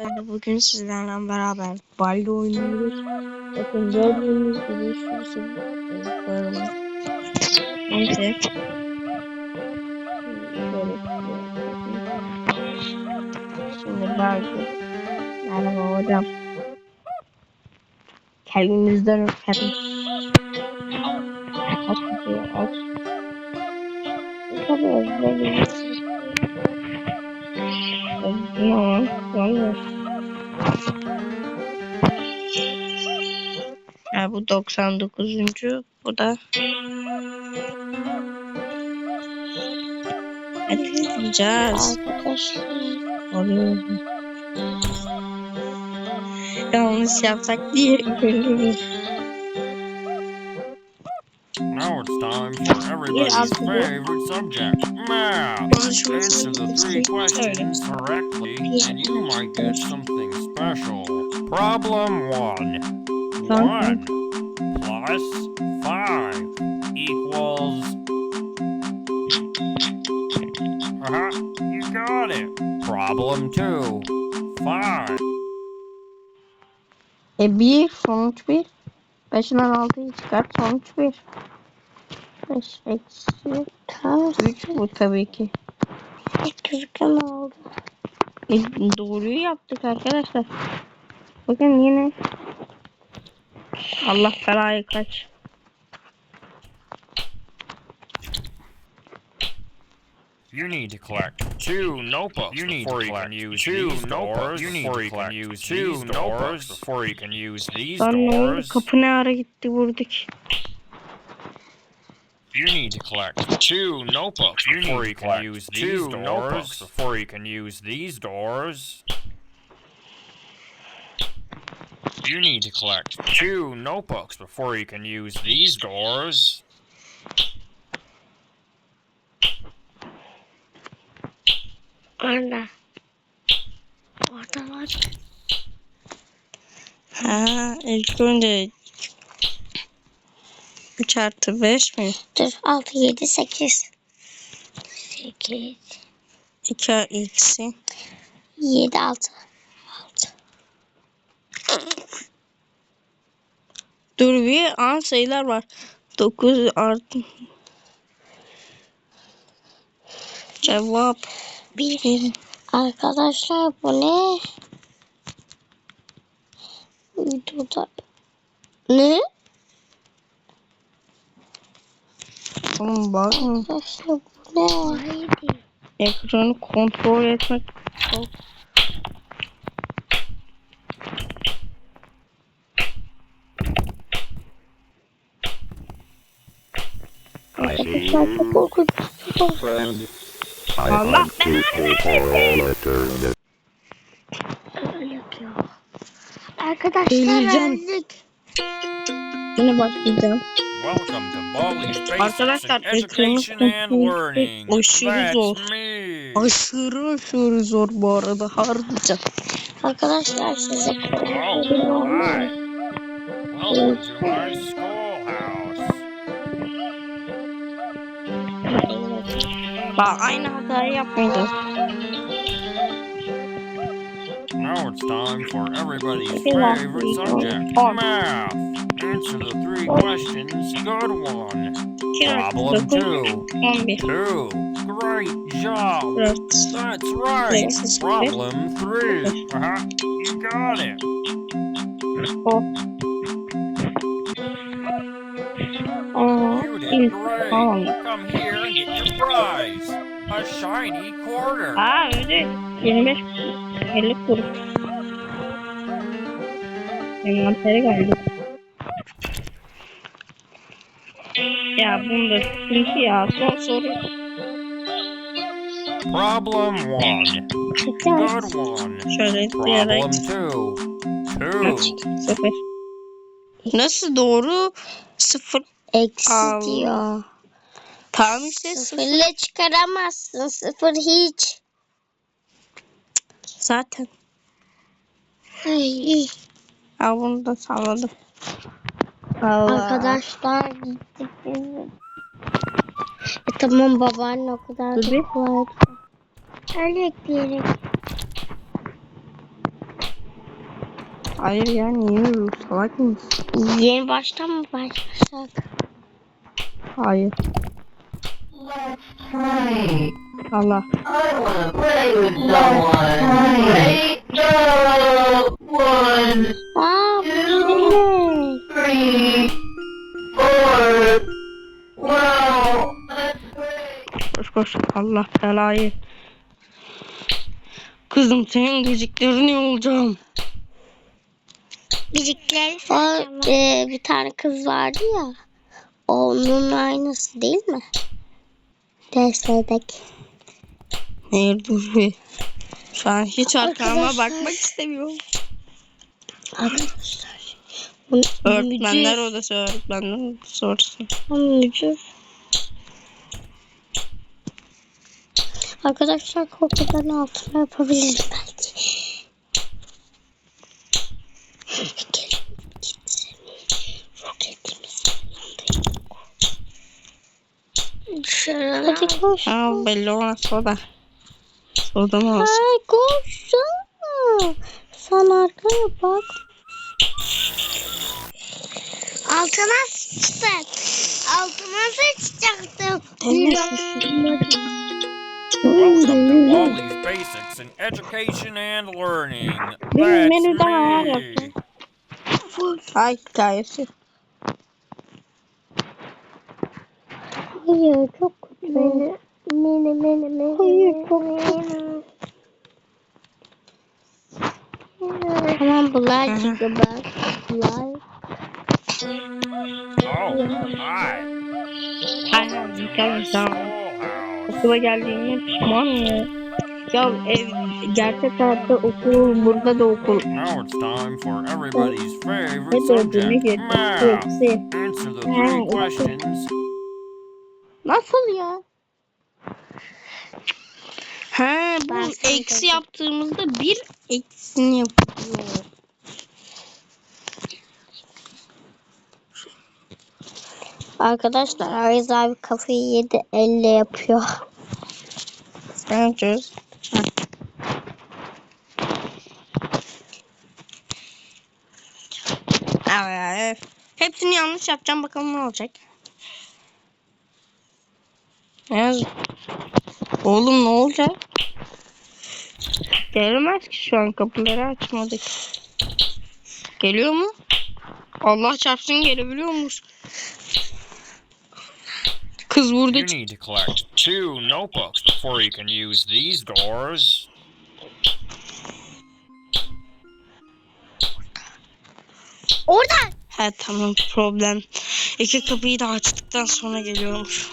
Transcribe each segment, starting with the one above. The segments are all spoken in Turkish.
arkadaşlar bugün sizlerle beraber Baldi oynuyoruz. Bakın gördüğünüz gibi şurası koyalım. Neyse. Şimdi Baldi. Merhaba hocam. Kendinizden öperim. Aç kapıyı aç. Tabii özledim. Tamam, tamam. Ya bu 99. Bu da Hadi yapacağız. Oluyor. Yanlış yapsak diye ölürüz. Everybody's after favorite subject, math. Answer the three questions correctly, and you might get something special. Problem one. One plus five equals. Uh-huh, you got it. Problem two. Five. E bir sonuç bir. 5'den 6'yı çıkart sonuç bir. 5 eksi Tamam. 3 bu tabii ki. Kırıkan oldu. E, doğruyu yaptık arkadaşlar. Bakın yine Allah belayı kaç. You need to collect two notebooks you need before to collect you can use two these notebooks. You need to collect use two notebooks before you can use these Lan ne oldu? doors. Kapı ne ara gitti vurduk. You need to collect two notebooks before you can use these doors. Before you can use these doors. You need to collect two notebooks before you can use these doors. Orada. Orada var. Ha, ilk önce 3 artı 5 mi? Dur 6, 7, 8. 8, 2 eksi 7, 6. 6. Dur bir an sayılar var. 9 artı Cevap 1. 1. Arkadaşlar bu ne? Videoda. Ne? Oğlum bakma. Arkadaşlar bu ne? Ekranı kontrol etmek çok Arkadaşlar çok korkunç. Allah. Arkadaşlar öldük. Yine başlayacağım. Welcome to Bali's Basics Arkadaşlar, ekranı Education and aşırı zor. That's me. Aşırı aşırı zor bu arada harbiden. Arkadaşlar size Oh, hi. Welcome to my schoolhouse. Bak aynı hatayı yapmayacağız. Now it's time for everybody's favorite subject, math. Answer the three questions. Good one. Problem two. Two. Great job. That's right. Problem three. Uh-huh. You got it. o. Aa, You did ilk great. Come here and get your prize. A shiny quarter. Aa öyle 25 50 kuruş. Envantere geldi. Ya bunda sıkıntı ya. Son soru. Problem one. Good one. Şöyle diyerek. Problem two. Two. Sıfır. Nasıl doğru? Sıfır. Eksi Allah. diyor. Tamam işte sıfır. Sıfırla çıkaramazsın. Sıfır hiç. Zaten. Ay. Ya bunu da salladım. Allah. Arkadaşlar gittik biz. E, tamam babaanne o kadar Dur bir. kolay. Öyle ekleyerek. Hayır ya niye? Salak mıyız? Yeni baştan mı başlasak? Hayır. Allah. Aa bu ne? Koş koş. Allah belayı. Kızım senin gıcıklarını olacağım. Bicikleri o, e, bir tane kız vardı ya. Onun aynısı değil mi? Derslerdeki. Hayır dur bir. Şu an hiç arkama bakmak istemiyorum. Arkadaşlar. Öğretmenler müdür- odası öğretmenler odası orası. müdür. Arkadaşlar korkudan altına yapabilirim belki. Gelin gitsin. Roketimiz Dışarı. Hadi koş. Ha belli olmaz soda. Soda mı olsun? Ay koşsana. Sen arkaya bak. Altına sıçtın. Altıma sıçacaktım. Welcome to Wally's Basics in Education and Learning. Benim That's menüden ayar me. yaptım. Ay hikayesi. Hayır çok kötü. Mini mini mini mini. Hayır çok kötü. Tamam bunlar Hı hı. gibi ben. Bunlar. Oh. Aynen Nice tamam. Okula geldiğime pişman mı? Ya ev gerçek hayatta okul burada da okul. Now it's time for everybody's favorite subject, math. Answer the three questions. Nasıl ya? Ha bu eksi yaptığımızda bir eksini yapıyor. Arkadaşlar Arız abi kafayı yedi elle yapıyor. Evet. Hepsini yanlış yapacağım bakalım ne olacak. Ne yaz- Oğlum ne olacak? Gelemez ki şu an kapıları açmadık. Geliyor mu? Allah çarpsın gelebiliyormuş. Kız burada You need to collect two notebooks before you can use these doors. Oradan. He tamam problem. İki kapıyı da açtıktan sonra geliyormuş.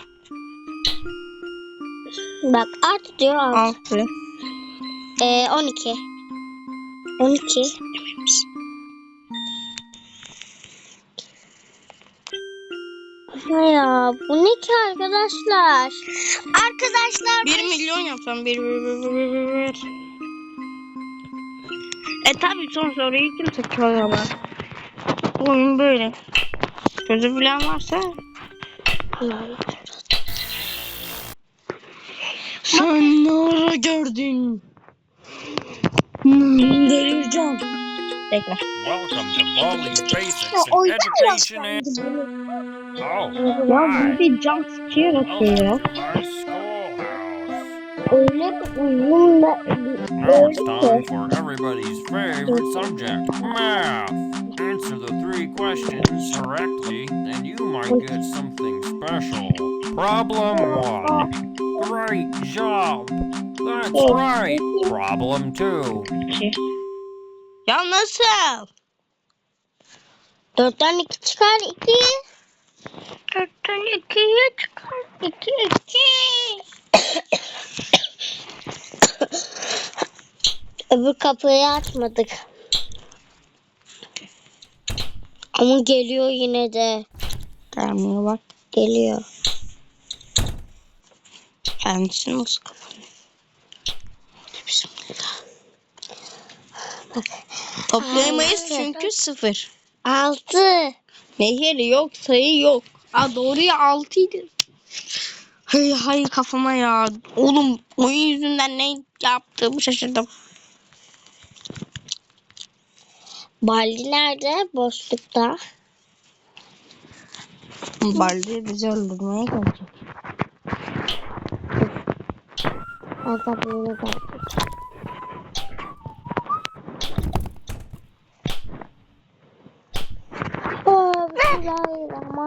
Bak art diyor art. Altı. Ee, 12. 12. Ama ya bu ne ki arkadaşlar? Arkadaşlar Bir milyon yapsam bir bir bir bir bir bir bir. E tabi son soruyu kimse çözemez. Bu oyun böyle. Çözebilen varsa sen ne ara gördün? Delireceğim. Tekrar. Welcome to Wally's Basics in Education and... Oh, Ya hi. bir jump scare atıyor ya. Welcome to our schoolhouse. öyle bir da Now it's time for everybody's favorite subject, math. Answer the three questions correctly, and you might get something special. Problem one. Great job. That's right. Problem two. Ya nasıl? Dörtten iki çıkar iki. Dörtten ikiye çıkar iki iki. Öbür kapıyı açmadık. Ama geliyor yine de. Gelmiyor bak. Geliyor. Kendisi nasıl kapanıyor? Toplayamayız çünkü sıfır. Altı. Nehir yok, sayı yok. Aa doğru ya altıydı. Hay hay kafama ya. Oğlum oyun yüzünden ne yaptığımı şaşırdım. Baldi nerede? Boşlukta. Baldi bizi öldürmeye gelecek. Azabını da. Oh,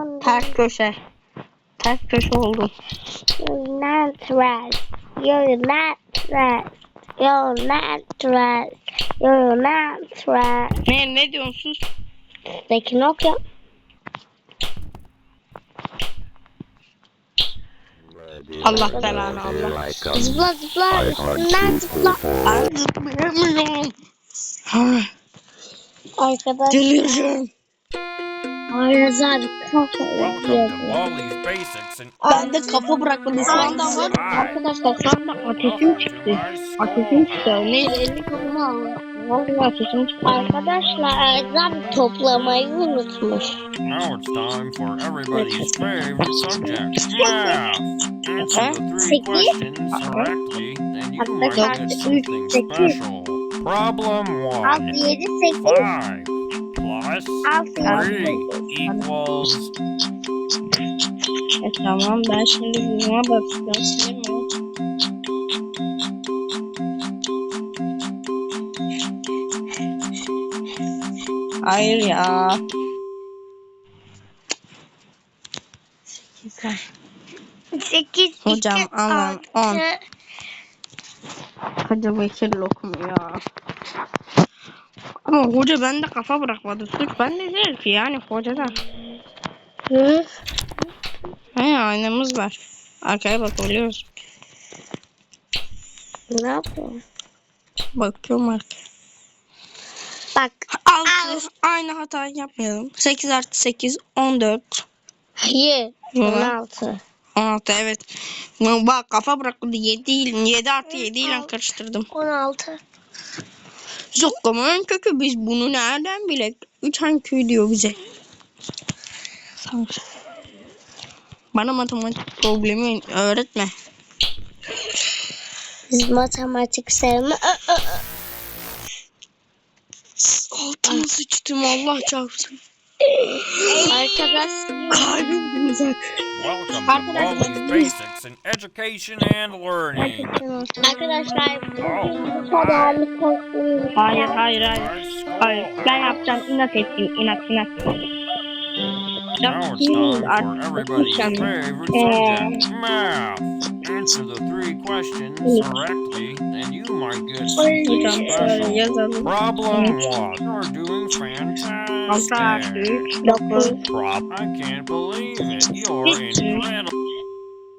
Bismillahirrahmanirrahim. Ters köşe. Ters köşe oldum. You're not right. You're not right. You're not right. You're not right. Ne ne diyorsun? Peki okya. Allah belanı Allah. Zıpla zıpla. Üstünden zıpla. Ben zıplayamıyorum. Ha, Arkadaş. Ayaz abi kafayı Welcome yedi. to Wally's Basics and Ben de kafa bırakmadı. Şu anda var. Arkadaşlar şu anda ateşim çıktı. Ateşim çıktı. Neyse 50 kafamı aldı. Vallahi ateşim çıktı. Arkadaşlar Ayaz abi toplamayı unutmuş. Now it's time for everybody's favorite subject, math. Answer the three questions correctly, and you might get something special. Problem one. Five plus three equals E tamam ben şimdi buna. Değil mi? Hayır ya. Sekiz, Hocam, aman, on. Hadi Bekir lokum ya. Ama hoca bende kafa bırakmadı. Suç bende değil ki yani hocada. Hı? He aynamız var. Arkaya bakabiliyoruz. Ne yapıyorsun? Bakıyorum arkaya. Bak. 6. Aynı hatayı yapmayalım. 8 artı 8 14. Hayır. Yola. 16. 16 evet. Bak kafa bırakmadı 7 ile 7 artı 7 ile karıştırdım. 16. Zokkamanın kökü biz bunu nereden bilek? 3 hangi diyor bize. Sanki. Bana matematik problemi öğretme. Biz matematik sevme. Altıma sıçtım Allah çarpsın. Arkadaş. Kalbim duracak. Welcome to Arkadaşlar, Wally's Basics in Education and Learning. Arkadaşlar Oh, bu kadarlık olsun. Hayır hayır hayır. high school. Hayır ben yapacağım inat ettim inat inat. Now it's time for everybody's favorite subject, math. Answer the three questions correctly, and you might get something Hocam şöyle special. Problem one. You're doing fantastic. 3 9. Prop. I can't believe it. You're incredible.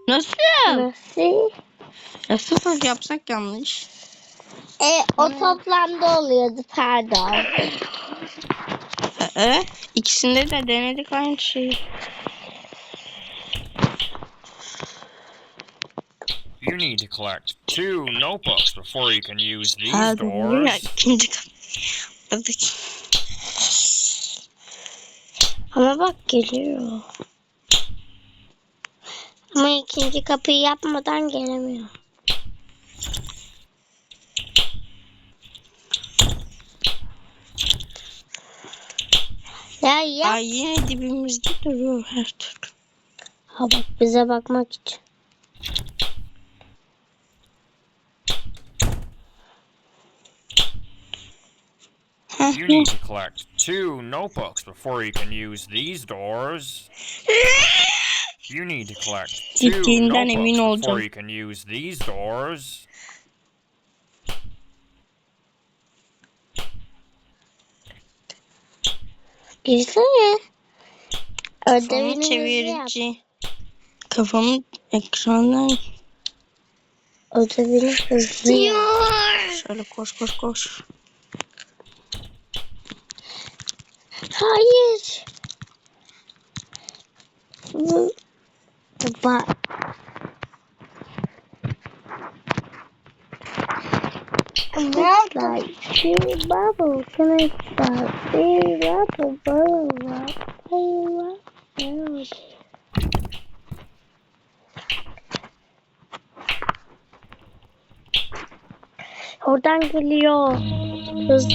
Nasıl? Nasıl? Ya sıfır yapsak yanlış. E, o toplamda oluyordu pardon. Ee, ikisinde de denedik aynı şeyi. You need to collect two notebooks before you can use these Ha, doğru ya doors. ikinci. Buradaki. Ama bak geliyor. Ama ikinci kapıyı yapmadan gelemiyor. Ya. Ay yine dibimizde duruyor her türlü. Ha bak bize bakmak için. You need to collect two notebooks before you can use these doors. You need to collect two Gittiğinden emin notebooks before you can use these doors. Kafamı Ödevini çevirici. Kafamı ekrandan Ödevini hızlı yap. şöyle koş koş koş. Hayır. Bu- Bak. Like two bubbles connect the three rubber bubbles. Three rubber Oradan geliyor. Hız.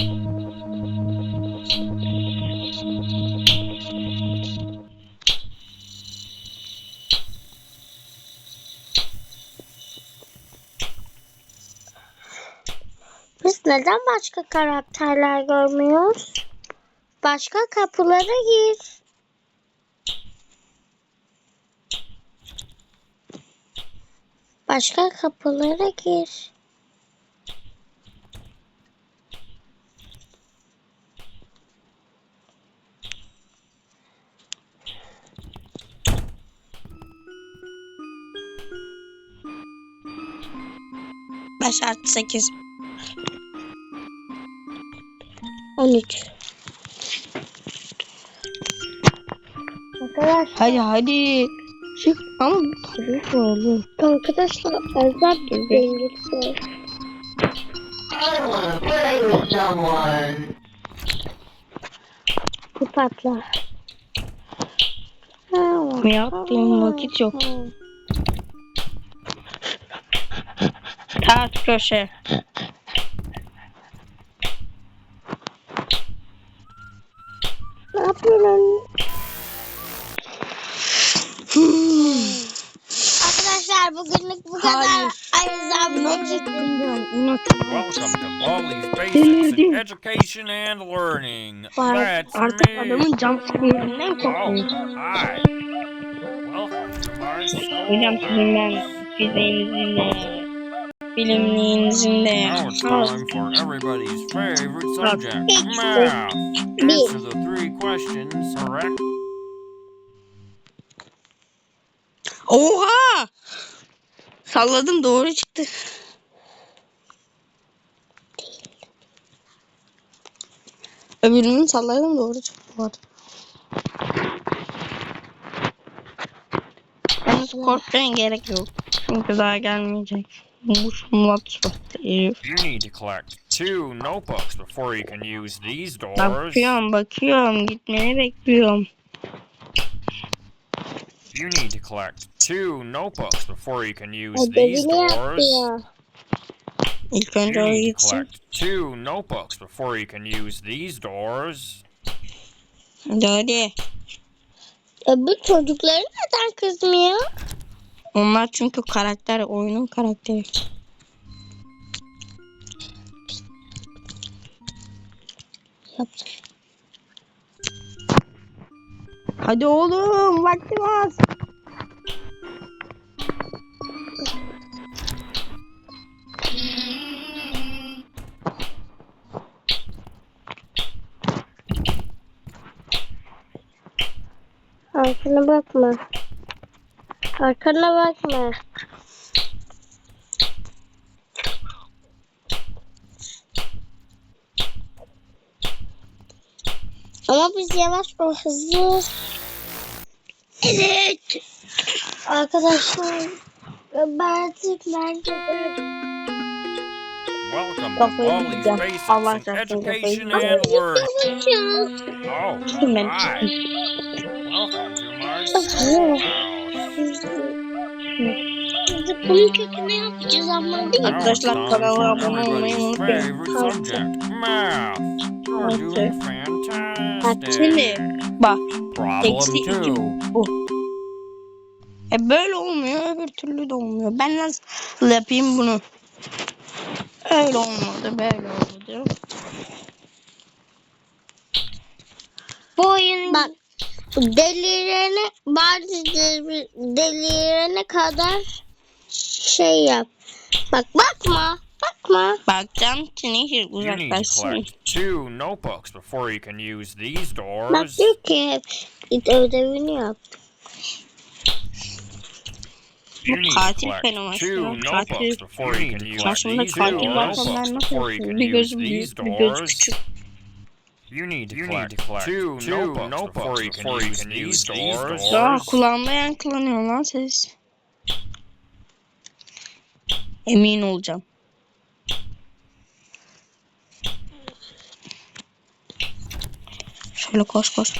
Neden başka karakterler görmüyoruz? Başka kapılara gir. Başka kapılara gir. Beş artı. 13. Arkadaşlar, Hadi hadi. Çık ama tabii ki oğlum. arkadaşlar Azap dengesi. Bu patlar. Ne yaptığım vakit yok. Ters köşe. Arkadaşlar bugünlük bu kadar. Hayır. Welcome to Baldi's Basics in Education and Learning. That's Artık me. adamın cam sıkıntısından Oh, korkuyor. hi. Welcome to my school. Hocam sizin ben fiziğinizin de bilimliğinizin de Now it's time for everybody's favorite subject, math. Answer the three questions correct. Oh, Oha! Salladım doğru çıktı. Öbürünü salladım doğru çıktı bu arada. Yalnız korkmaya gerek yok. Çünkü daha gelmeyecek. Sıfatı herif. You need to collect two notebooks before you can use these doors. Bakıyorum bakıyorum gitmeni bekliyorum. You need to collect two notebooks before you can use these Ödevini doors. İlk You o need to gitsin. collect two notebooks before you can use these doors. Hadi. Öbür çocukları neden kızmıyor? Onlar çünkü karakter, oyunun karakteri. Yapacak. Hadi oğlum vaktim az. Arkana bakma. Arkana bakma. Ama biz yavaş o hızlı. Evet. Arkadaşlar ben artık bence de Welcome to Kafayı yiyeceğim. Allah şaşkın kafayı Education yiyeceğim. Çıktım ben çıktım. Bunun kökünü yapacağız ama değil mi? Arkadaşlar, kanala abone olmayı unutmayın. favorite subject, math. You're doing fantastic. Şimdi bak Problem eksi iki two. bu. E böyle olmuyor öbür türlü de olmuyor. Ben nasıl yapayım bunu? Öyle olmadı böyle oldu. Bu oyun bak delirene bazı de- delirene kadar şey yap. Bak bakma. Bakma. Bakacağım ki nehir You need to uzaklaşsın. collect two notebooks before you can use these Bak doors. diyor ki hep ödevini yap. You need to Katil collect two Katil. notebooks before you can use Karşımda these katil varsa ben notebooks nasıl before you yapayım? can Bir use gözü these büyük, bir doors. küçük. You need to collect two notebooks before you can use these doors. Aa, kulağımda yankılanıyor lan ses. Emin olacağım. Şöyle koş koş.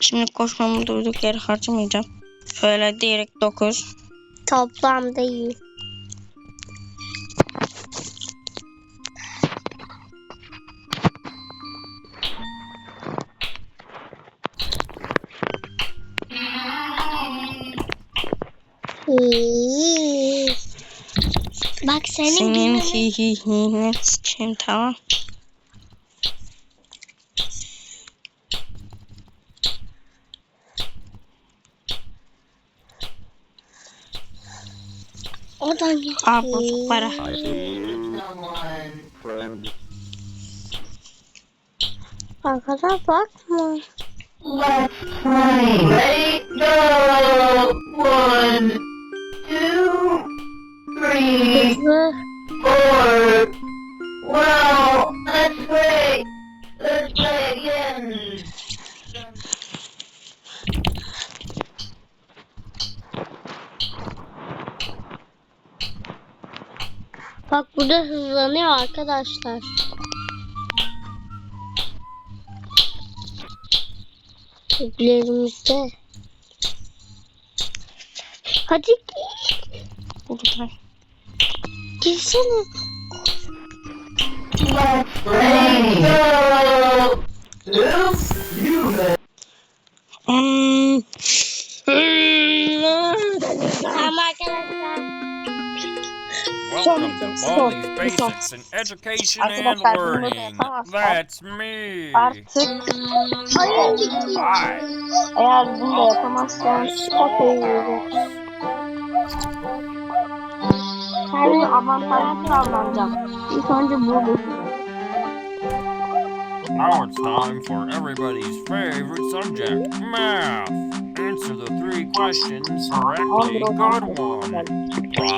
Şimdi koşmamı durduk yere harcamayacağım. Şöyle direkt 9. Toplam değil. İyi. Bak senin, Senin gülünü- hi hi hi hi sıçayım tamam. Al bozuk para. Arkada bakma. Let's play. Ready, go! One, two, three. Well, let's play. Let's play again. Burada hızlanıyor arkadaşlar. Evlerimizde. Hadi git. Buradan. Girsene. Let's play. Go! Oops, you Welcome to son, Basics in Education and Arkadaşlar, bunu da Learning. That's me. Gitti. Hi. eğer bunu da yapamazsan kafayı yiyecek. Kendime avantajlı davranacağım. İlk önce bu Now it's time for everybody's favorite subject, math. Answer the three questions correctly. Oh, Good one.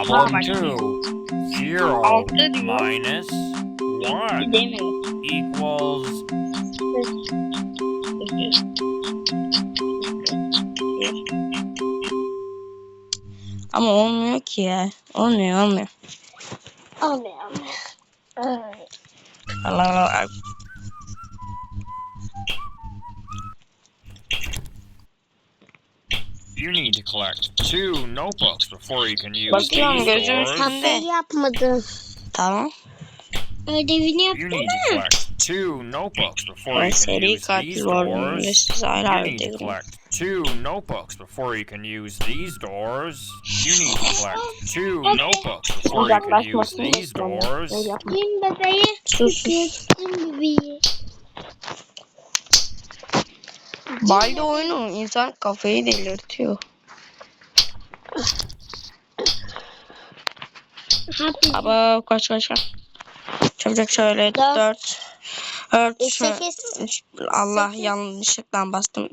Problem two. Zero Altı diyor. minus one Demedim. equals Ama olmuyor ki ya. Olmuyor olmuyor. Olmuyor olmuyor. Evet. Allah Allah. You need to collect two notebooks before you can use Bakıyorum, these gözüm doors. Kasayı yapmadın. Tamam. Ödevini You yaptın need to mı? collect two notebooks before Ben you can seri use these doors. ayrı You ayrı need to değil. collect two notebooks before you can use these doors. You need to collect two notebooks before you can use Uzaklaşmasını these bekliyorum. doors. Yapma. Bebeği. Sus bebeği. Balde oyunu insan kafayı delirtiyor. Ama kaç kaç kaç. Çabucak şöyle Dört. dört. Dört. E, sekiz. üç- Allah Sekiz. yanlışlıkla bastım.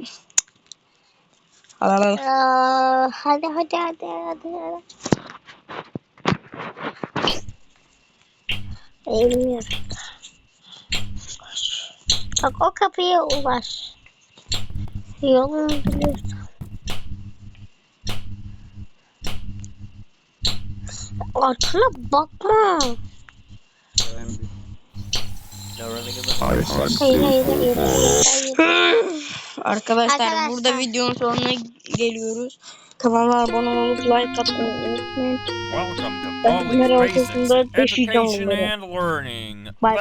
Al al al. Aa, hadi hadi hadi hadi. Bilmiyorum. Bak o kapıya ulaş. Yolunu biliyorsun. Arkana bakma. Hayır hayır hayır. Arkadaşlar, Arkadaşlar. burada videonun sonuna geliyoruz. Kanalıma abone olup like atmayı unutmayın. Welcome to Basics ortasında Education bunları. Bye.